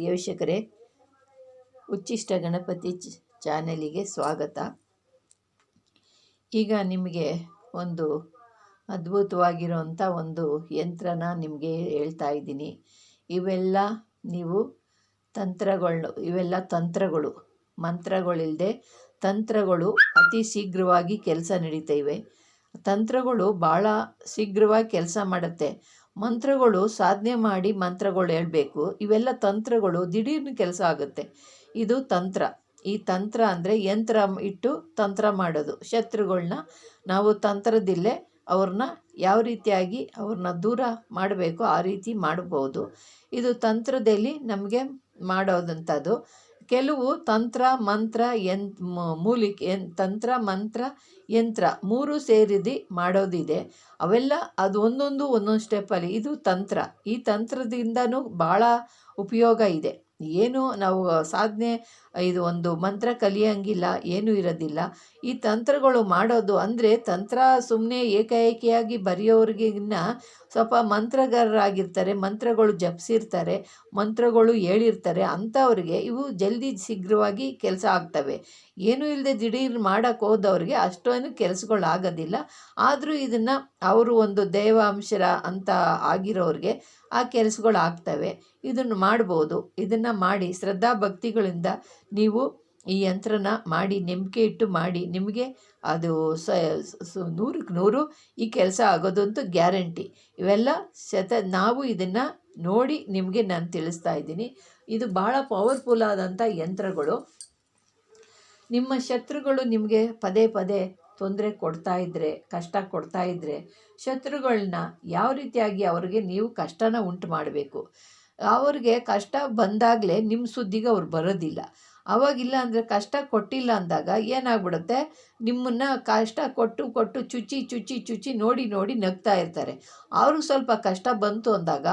ಪ್ರಿಯ ವೀಕ್ಷಕರೇ, ಉಚ್ಚಿಷ್ಟ ಗಣಪತಿ ಚಾನೆಲಿಗೆ ಸ್ವಾಗತ. ಈಗ ನಿಮಗೆ ಒಂದು ಅದ್ಭುತವಾಗಿರುವಂಥ ಒಂದು ಯಂತ್ರನ ನಿಮಗೆ ಹೇಳ್ತಾ ಇದ್ದೀನಿ. ಇವೆಲ್ಲ ನೀವು ತಂತ್ರಗಳು ಇವೆಲ್ಲ ತಂತ್ರಗಳು ಮಂತ್ರಗಳಿಲ್ಲದೆ ತಂತ್ರಗಳು ಅತಿ ಶೀಘ್ರವಾಗಿ ಕೆಲಸ ನಡೀತವೆ ತಂತ್ರಗಳು ಭಾಳ ಶೀಘ್ರವಾಗಿ ಕೆಲಸ ಮಾಡುತ್ತೆ. ಮಂತ್ರಗಳು ಸಾಧನೆ ಮಾಡಿ ಮಂತ್ರಗಳು ಹೇಳಬೇಕು. ಇವೆಲ್ಲ ತಂತ್ರಗಳು ದಿಢೀರ್ನ ಕೆಲಸ ಆಗುತ್ತೆ. ಇದು ತಂತ್ರ. ಈ ತಂತ್ರ ಅಂದರೆ ಯಂತ್ರ ಇಟ್ಟು ತಂತ್ರ ಮಾಡೋದು. ಶತ್ರುಗಳನ್ನ ನಾವು ತಂತ್ರದಿಲ್ಲೇ ಅವ್ರನ್ನ ಯಾವ ರೀತಿಯಾಗಿ ಅವ್ರನ್ನ ದೂರ ಮಾಡಬೇಕು ಆ ರೀತಿ ಮಾಡ್ಬೋದು. ಇದು ತಂತ್ರದಲ್ಲಿ ನಮಗೆ ಮಾಡೋದಂಥದ್ದು. ಕೆಲವು ತಂತ್ರ, ಮಂತ್ರ ಯನ್ ಮೂಲಿಕೆ ತಂತ್ರ, ಮಂತ್ರ, ಯಂತ್ರ ಮೂರು ಸೇರಿದು ಮಾಡೋದಿದೆ. ಅವೆಲ್ಲ ಅದು ಒಂದೊಂದು ಒಂದೊಂದು ಸ್ಟೆಪ್ಪಲ್ಲಿ ಇದು ತಂತ್ರ. ಈ ತಂತ್ರದಿಂದನೂ ಭಾಳ ಉಪಯೋಗ ಇದೆ. ಏನು ನಾವು ಸಾಧನೆ ಇದು ಒಂದು ಮಂತ್ರ ಕಲಿಯೋಂಗಿಲ್ಲ, ಏನೂ ಇರೋದಿಲ್ಲ. ಈ ತಂತ್ರಗಳು ಮಾಡೋದು ಅಂದರೆ ತಂತ್ರ ಸುಮ್ಮನೆ ಏಕಾಏಕಿಯಾಗಿ ಬರೆಯೋರಿಗಿನ್ನ ಸ್ವಲ್ಪ ಮಂತ್ರಗಾರರಾಗಿರ್ತಾರೆ, ಮಂತ್ರಗಳು ಜಪಿಸಿರ್ತಾರೆ, ಮಂತ್ರಗಳು ಹೇಳಿರ್ತಾರೆ, ಅಂಥವ್ರಿಗೆ ಇವು ಜಲ್ದಿ ಶೀಘ್ರವಾಗಿ ಕೆಲಸ ಆಗ್ತವೆ. ಏನೂ ಇಲ್ಲದೆ ದಿಢೀರ್ ಮಾಡೋಕ್ಕೆ ಹೋದವ್ರಿಗೆ ಅಷ್ಟೊಂದು ಕೆಲಸಗಳು ಆಗೋದಿಲ್ಲ. ಆದರೂ ಇದನ್ನು ಅವರು ಒಂದು ದೇವಾಂಶರ ಅಂತ ಆಗಿರೋರಿಗೆ ಆ ಕೆಲಸಗಳು ಆಗ್ತವೆ. ಇದನ್ನು ಮಾಡ್ಬೋದು. ಇದನ್ನು ಮಾಡಿ ಶ್ರದ್ಧಾ ಭಕ್ತಿಗಳಿಂದ ನೀವು ಈ ಯಂತ್ರನ ಮಾಡಿ ನಂಬಿಕೆ ಇಟ್ಟು ಮಾಡಿ, ನಿಮಗೆ ಅದು ಸ ನೂರಕ್ಕೆ ನೂರು ಈ ಕೆಲಸ ಆಗೋದಂತೂ ಗ್ಯಾರಂಟಿ. ಇವೆಲ್ಲ ಶತ ನಾವು ಇದನ್ನು ನೋಡಿ ನಿಮಗೆ ನಾನು ತಿಳಿಸ್ತಾ ಇದ್ದೀನಿ. ಇದು ಭಾಳ ಪವರ್ಫುಲ್ ಆದಂಥ ಯಂತ್ರಗಳು. ನಿಮ್ಮ ಶತ್ರುಗಳು ನಿಮಗೆ ಪದೇ ಪದೇ ತೊಂದರೆ ಕೊಡ್ತಾ ಇದ್ದರೆ ಕಷ್ಟ ಕೊಡ್ತಾ ಇದ್ದರೆ ಶತ್ರುಗಳನ್ನ ಯಾವ ರೀತಿಯಾಗಿ ಅವ್ರಿಗೆ ನೀವು ಕಷ್ಟನ ಉಂಟು ಮಾಡಬೇಕು? ಅವ್ರಿಗೆ ಕಷ್ಟ ಬಂದಾಗಲೇ ನಿಮ್ಮ ಸುದ್ದಿಗೆ ಅವ್ರು ಬರೋದಿಲ್ಲ. ಅವಾಗಿಲ್ಲ ಅಂದರೆ ಕಷ್ಟ ಕೊಟ್ಟಿಲ್ಲ ಅಂದಾಗ ಏನಾಗ್ಬಿಡುತ್ತೆ? ನಿಮ್ಮನ್ನು ಕಷ್ಟ ಕೊಟ್ಟು ಕೊಟ್ಟು ಚುಚ್ಚಿ ಚುಚ್ಚಿ ಚುಚ್ಚಿ ನೋಡಿ ನೋಡಿ ನಗ್ತಾ ಇರ್ತಾರೆ. ಅವ್ರಿಗೆ ಸ್ವಲ್ಪ ಕಷ್ಟ ಬಂತು ಅಂದಾಗ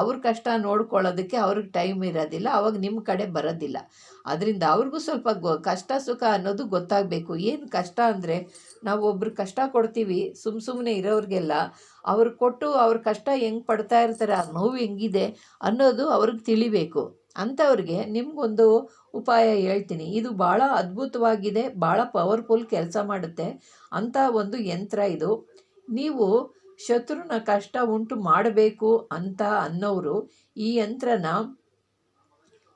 ಅವ್ರ ಕಷ್ಟ ನೋಡ್ಕೊಳ್ಳೋದಕ್ಕೆ ಅವ್ರಿಗೆ ಟೈಮ್ ಇರೋದಿಲ್ಲ, ಅವಾಗ ನಿಮ್ಮ ಕಡೆ ಬರೋದಿಲ್ಲ. ಅದರಿಂದ ಅವ್ರಿಗೂ ಸ್ವಲ್ಪ ಕಷ್ಟ ಸುಖ ಅನ್ನೋದು ಗೊತ್ತಾಗಬೇಕು. ಏನು ಕಷ್ಟ ಅಂದರೆ ನಾವು ಒಬ್ರು ಕಷ್ಟ ಕೊಡ್ತೀವಿ ಸುಮ್ಮ ಸುಮ್ಮನೆ ಇರೋರಿಗೆಲ್ಲ ಅವ್ರು ಕೊಟ್ಟು ಅವ್ರ ಕಷ್ಟ ಹೆಂಗೆ ಪಡ್ತಾ ಇರ್ತಾರೆ ಆ ನೋವು ಹೆಂಗಿದೆ ಅನ್ನೋದು ಅವ್ರಿಗೆ ತಿಳಿಬೇಕು. ಅಂಥವ್ರಿಗೆ ನಿಮಗೊಂದು ಉಪಾಯ ಹೇಳ್ತೀನಿ. ಇದು ಭಾಳ ಅದ್ಭುತವಾಗಿದೆ, ಭಾಳ ಪವರ್ಫುಲ್ ಕೆಲಸ ಮಾಡುತ್ತೆ. ಅಂಥ ಒಂದು ಯಂತ್ರ ಇದು. ನೀವು ಶತ್ರುನ ಕಷ್ಟ ಉಂಟು ಮಾಡಬೇಕು ಅಂತ ಅನ್ನೋರು ಈ ಯಂತ್ರನ,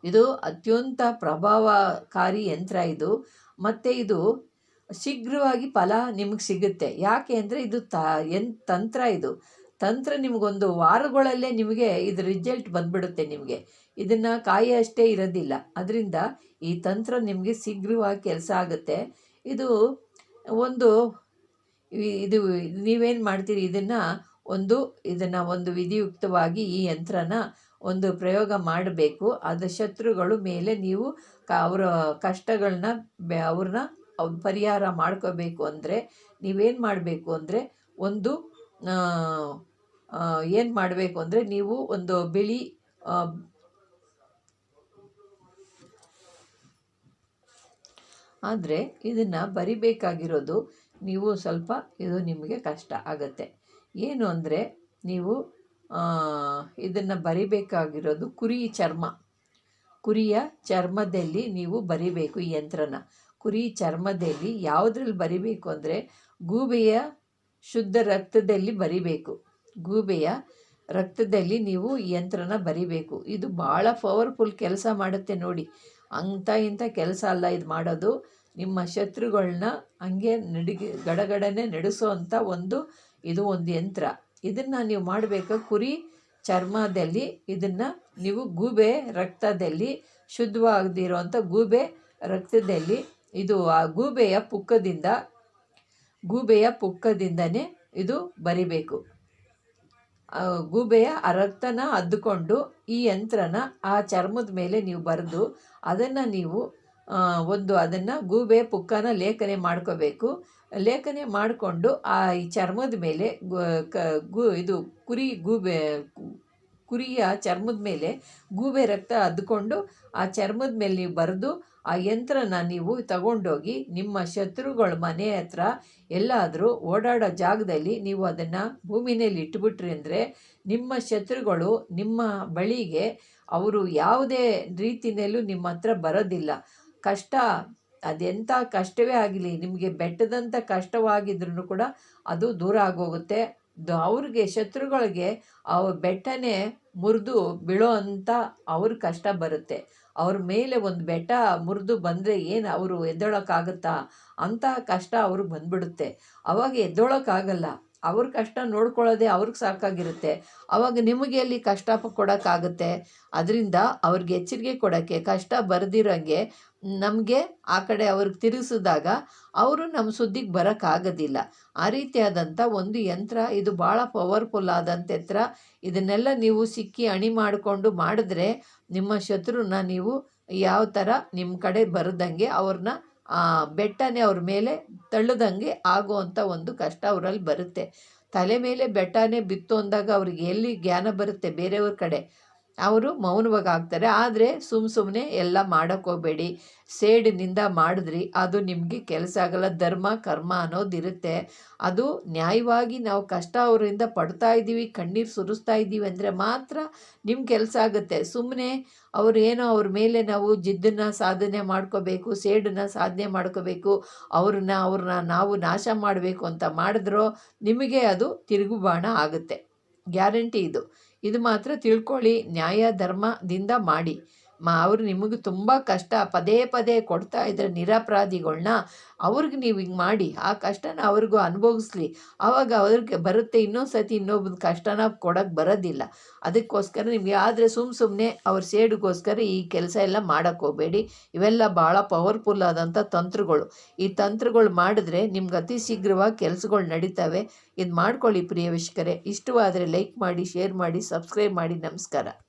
ಇದು ಅತ್ಯಂತ ಪ್ರಭಾವಕಾರಿ ಯಂತ್ರ ಇದು. ಮತ್ತು ಇದು ಶೀಘ್ರವಾಗಿ ಫಲ ನಿಮಗೆ ಸಿಗುತ್ತೆ. ಯಾಕೆ ಅಂದರೆ ಇದು ತ ಎನ್ ತಂತ್ರ ಇದು. ತಂತ್ರ ನಿಮಗೊಂದು ವಾರಗಳಲ್ಲೇ ನಿಮಗೆ ಇದು ರಿಸಲ್ಟ್ ಬಂದ್ಬಿಡುತ್ತೆ ನಿಮಗೆ. ಇದನ್ನು ಕಾಯಿ ಅಷ್ಟೇ ಇರೋದಿಲ್ಲ. ಅದರಿಂದ ಈ ತಂತ್ರ ನಿಮಗೆ ಶೀಘ್ರವಾಗಿ ಕೆಲಸ ಆಗುತ್ತೆ. ಇದು ಒಂದು ಇದು ನೀವೇನು ಮಾಡ್ತೀರಿ? ಇದನ್ನು ಒಂದು ಇದನ್ನು ಒಂದು ವಿಧಿಯುಕ್ತವಾಗಿ ಈ ಯಂತ್ರನ ಒಂದು ಪ್ರಯೋಗ ಮಾಡಬೇಕು. ಅದು ಶತ್ರುಗಳು ಮೇಲೆ ನೀವು ಕ ಅವರ ಕಷ್ಟಗಳನ್ನ ಬೆ ಅವ್ರನ್ನ ಪರಿಹಾರ ಮಾಡ್ಕೋಬೇಕು ಅಂದರೆ ನೀವೇನು ಮಾಡಬೇಕು ಅಂದರೆ ಒಂದು ಏನು ಮಾಡಬೇಕು ಅಂದರೆ ನೀವು ಒಂದು ಬಿಳಿ ಆದರೆ ಇದನ್ನು ಬರಿಬೇಕಾಗಿರೋದು ನೀವು ಸ್ವಲ್ಪ ಇದು ನಿಮಗೆ ಕಷ್ಟ ಆಗುತ್ತೆ. ಏನು ಅಂದರೆ ನೀವು ಇದನ್ನು ಬರಿಬೇಕಾಗಿರೋದು ಕುರಿ ಚರ್ಮ. ಕುರಿಯ ಚರ್ಮದಲ್ಲಿ ನೀವು ಬರಿಬೇಕು ಈ ಯಂತ್ರನ. ಕುರಿ ಚರ್ಮದಲ್ಲಿ ಯಾವುದ್ರಲ್ಲಿ ಬರಿಬೇಕು ಅಂದರೆ ಗೂಬೆಯ ಶುದ್ಧ ರಕ್ತದಲ್ಲಿ ಬರಿಬೇಕು. ಗೂಬೆಯ ರಕ್ತದಲ್ಲಿ ನೀವು ಈ ಯಂತ್ರನ ಬರಿಬೇಕು. ಇದು ಭಾಳ ಪವರ್ಫುಲ್ ಕೆಲಸ ಮಾಡುತ್ತೆ ನೋಡಿ. ಅಂಥ ಇಂಥ ಕೆಲಸ ಅಲ್ಲ ಇದು ಮಾಡೋದು. ನಿಮ್ಮ ಶತ್ರುಗಳನ್ನ ಹಂಗೆ ನಡಿಗೆ, ಗಡಗಡನೆ ನಡೆಸೋ ಅಂಥ ಒಂದು ಇದು ಒಂದು ಯಂತ್ರ. ಇದನ್ನು ನೀವು ಮಾಡಬೇಕು? ಕುರಿ ಚರ್ಮದಲ್ಲಿ ಇದನ್ನು ನೀವು ಗೂಬೆ ರಕ್ತದಲ್ಲಿ ಶುದ್ಧವಾಗದಿರೋವಂಥ ಗೂಬೆ ರಕ್ತದಲ್ಲಿ ಇದು ಆ ಗೂಬೆಯ ಪುಕ್ಕದಿಂದ, ಗೂಬೆಯ ಪುಕ್ಕದಿಂದನೇ ಇದು ಬರಿಬೇಕು. ಗೂಬೆಯ ಆ ರಕ್ತನ ಅದ್ದುಕೊಂಡು ಈ ಯಂತ್ರನ ಆ ಚರ್ಮದ ಮೇಲೆ ನೀವು ಬರೆದು ಅದನ್ನು ನೀವು ಒಂದು ಅದನ್ನು ಗೂಬೆ, ಪುಕ್ಕನ ಲೇಖನೆ ಮಾಡ್ಕೋಬೇಕು. ಲೇಖನೆ ಮಾಡಿಕೊಂಡು ಆ ಈ ಚರ್ಮದ ಮೇಲೆ ಗು ಇದು ಕುರಿ ಗೂಬೆ, ಕುರಿಯ ಚರ್ಮದ ಮೇಲೆ ಗೂಬೆ ರಕ್ತ ಅದ್ಕೊಂಡು ಆ ಚರ್ಮದ ಮೇಲೆ ನೀವು ಬರೆದು ಆ ಯಂತ್ರನ ನೀವು ತಗೊಂಡೋಗಿ ನಿಮ್ಮ ಶತ್ರುಗಳ ಮನೆ ಹತ್ರ ಎಲ್ಲಾದರೂ ಓಡಾಡೋ ಜಾಗದಲ್ಲಿ ನೀವು ಅದನ್ನು ಭೂಮಿನಲ್ಲಿ ಇಟ್ಬಿಟ್ರಿ ಅಂದರೆ ನಿಮ್ಮ ಶತ್ರುಗಳು ನಿಮ್ಮ ಬಳಿಗೆ ಅವರು ಯಾವುದೇ ರೀತಿಯಲ್ಲೂ ನಿಮ್ಮ ಹತ್ರ ಬರೋದಿಲ್ಲ. ಕಷ್ಟ, ಅದೆಂಥ ಕಷ್ಟವೇ ಆಗಲಿ, ನಿಮಗೆ ಬೆಟ್ಟದಂಥ ಕಷ್ಟವಾಗಿದ್ರೂ ಕೂಡ ಅದು ದೂರ ಆಗೋಗುತ್ತೆ. ಅವ್ರಿಗೆ, ಶತ್ರುಗಳಿಗೆ ಅವ್ರ ಬೆಟ್ಟನೇ ಮುರಿದು ಬೀಳೋ ಅಂಥ ಅವ್ರ ಕಷ್ಟ ಬರುತ್ತೆ. ಅವ್ರ ಮೇಲೆ ಒಂದು ಬೆಟ್ಟ ಮುರಿದು ಬಂದರೆ ಏನು ಅವರು ಎದ್ದೊಳಕ್ಕಾಗುತ್ತಾ? ಅಂತಹ ಕಷ್ಟ ಅವ್ರಿಗೆ ಬಂದ್ಬಿಡುತ್ತೆ. ಅವಾಗ ಎದ್ದೊಳಕ್ಕಾಗಲ್ಲ. ಅವ್ರ ಕಷ್ಟ ನೋಡ್ಕೊಳ್ಳೋದೇ ಅವ್ರಿಗೆ ಸಾಕಾಗಿರುತ್ತೆ. ಅವಾಗ ನಿಮಗೆ ಅಲ್ಲಿ ಕಷ್ಟ ಕೊಡೋಕ್ಕಾಗುತ್ತೆ. ಅದರಿಂದ ಅವ್ರಿಗೆ ಎಚ್ಚರಿಕೆ ಕೊಡೋಕ್ಕೆ, ಕಷ್ಟ ಬರೆದಿರೋಂಗೆ ನಮಗೆ ಆ ಕಡೆ ಅವ್ರಿಗೆ ತಿರುಗಿಸಿದಾಗ ಅವರು ನಮ್ಮ ಸುದ್ದಿಗೆ ಬರೋಕ್ಕಾಗೋದಿಲ್ಲ. ಆ ರೀತಿಯಾದಂಥ ಒಂದು ಯಂತ್ರ, ಇದು ಭಾಳ ಪವರ್ಫುಲ್ ಆದಂಥ ಯಂತ್ರ. ಇದನ್ನೆಲ್ಲ ನೀವು ಸಿಕ್ಕಿ ಅಣಿ ಮಾಡಿಕೊಂಡು ಮಾಡಿದ್ರೆ ನಿಮ್ಮ ಶತ್ರುನ ನೀವು ಯಾವ ಥರ ನಿಮ್ಮ ಕಡೆ ಬರದಂಗೆ ಅವ್ರನ್ನ ಬೆಟ್ಟನೇ ಅವ್ರ ಮೇಲೆ ತಳ್ಳದಂಗೆ ಆಗುವಂಥ ಒಂದು ಕಷ್ಟ ಅವರಲ್ಲಿ ಬರುತ್ತೆ. ತಲೆ ಮೇಲೆ ಬೆಟ್ಟನೇ ಬಿತ್ತು ಅಂದಾಗ ಅವ್ರಿಗೆ ಎಲ್ಲಿ ಜ್ಞಾನ ಬರುತ್ತೆ ಬೇರೆಯವ್ರ ಕಡೆ? ಅವರು ಮೌನವಾಗಿ ಆಗ್ತಾರೆ ಆದರೆ ಸುಮ್ಮ ಸುಮ್ಮನೆ ಎಲ್ಲ ಮಾಡೋಕ್ಕೋಗ್ಬೇಡಿ ಸೇಡಿನಿಂದ ಮಾಡಿದ್ರಿ. ಅದು ನಿಮಗೆ ಕೆಲಸ ಆಗಲ್ಲ. ಧರ್ಮ, ಕರ್ಮ ಅನ್ನೋದಿರುತ್ತೆ. ಅದು ನ್ಯಾಯವಾಗಿ ನಾವು ಕಷ್ಟ ಅವರಿಂದ ಪಡ್ತಾ ಇದ್ದೀವಿ, ಕಣ್ಣೀರು ಸುರಿಸ್ತಾ ಇದ್ದೀವಿ ಅಂದರೆ ಮಾತ್ರ ನಿಮ್ಮ ಕೆಲಸ ಆಗುತ್ತೆ. ಸುಮ್ಮನೆ ಅವರೇನೋ ಅವ್ರ ಮೇಲೆ ನಾವು ಜಿದ್ದನ್ನು ಸಾಧನೆ ಮಾಡ್ಕೋಬೇಕು, ಸೇಡನ್ನು ಸಾಧನೆ ಮಾಡ್ಕೋಬೇಕು, ಅವ್ರನ್ನ ಅವ್ರನ್ನ ನಾವು ನಾಶ ಮಾಡಬೇಕು ಅಂತ ಮಾಡಿದ್ರೋ ನಿಮಗೆ ಅದು ತಿರುಗುಬಾಣ ಆಗುತ್ತೆ. ಗ್ಯಾರಂಟಿ ಇದು. ಇದು ಮಾತ್ರ ತಿಳ್ಕೊಳ್ಳಿ ನ್ಯಾಯ ಧರ್ಮದಿಂದ ಮಾಡಿ. ಮಾ, ಅವ್ರು ನಿಮಗೆ ತುಂಬ ಕಷ್ಟ ಪದೇ ಪದೇ ಕೊಡ್ತಾ ಇದ್ರೆ ನಿರಪರಾಧಿಗಳ್ನ ಅವ್ರಿಗೆ ನೀವು ಹಿಂಗೆ ಮಾಡಿ, ಆ ಕಷ್ಟನ ಅವ್ರಿಗೂ ಅನುಭವಿಸ್ಲಿ. ಆವಾಗ ಅವ್ರಿಗೆ ಬರುತ್ತೆ, ಇನ್ನೊಂದು ಸತಿ ಇನ್ನೊಬ್ಬನ ಕಷ್ಟನ ಕೊಡೋಕ್ಕೆ ಬರೋದಿಲ್ಲ. ಅದಕ್ಕೋಸ್ಕರ ನಿಮಗೆ ಆದರೆ ಸುಮ್ಮ ಸುಮ್ಮನೆ ಅವ್ರ ಸೇಡಿಗೋಸ್ಕರ ಈ ಕೆಲಸ ಎಲ್ಲ ಮಾಡೋಕ್ಕೆ ಹೋಗಬೇಡಿ. ಇವೆಲ್ಲ ಭಾಳ ಪವರ್ಫುಲ್ ಆದಂಥ ತಂತ್ರಗಳು. ಈ ತಂತ್ರಗಳು ಮಾಡಿದ್ರೆ ನಿಮ್ಗೆ ಅತಿ ಶೀಘ್ರವಾಗಿ ಕೆಲಸಗಳು ನಡೀತವೆ. ಇದು ಮಾಡ್ಕೊಳ್ಳಿ ಪ್ರಿಯ ಇಷ್ಟವಾದರೆ ಲೈಕ್ ಮಾಡಿ, ಶೇರ್ ಮಾಡಿ, ಸಬ್ಸ್ಕ್ರೈಬ್ ಮಾಡಿ. ನಮಸ್ಕಾರ.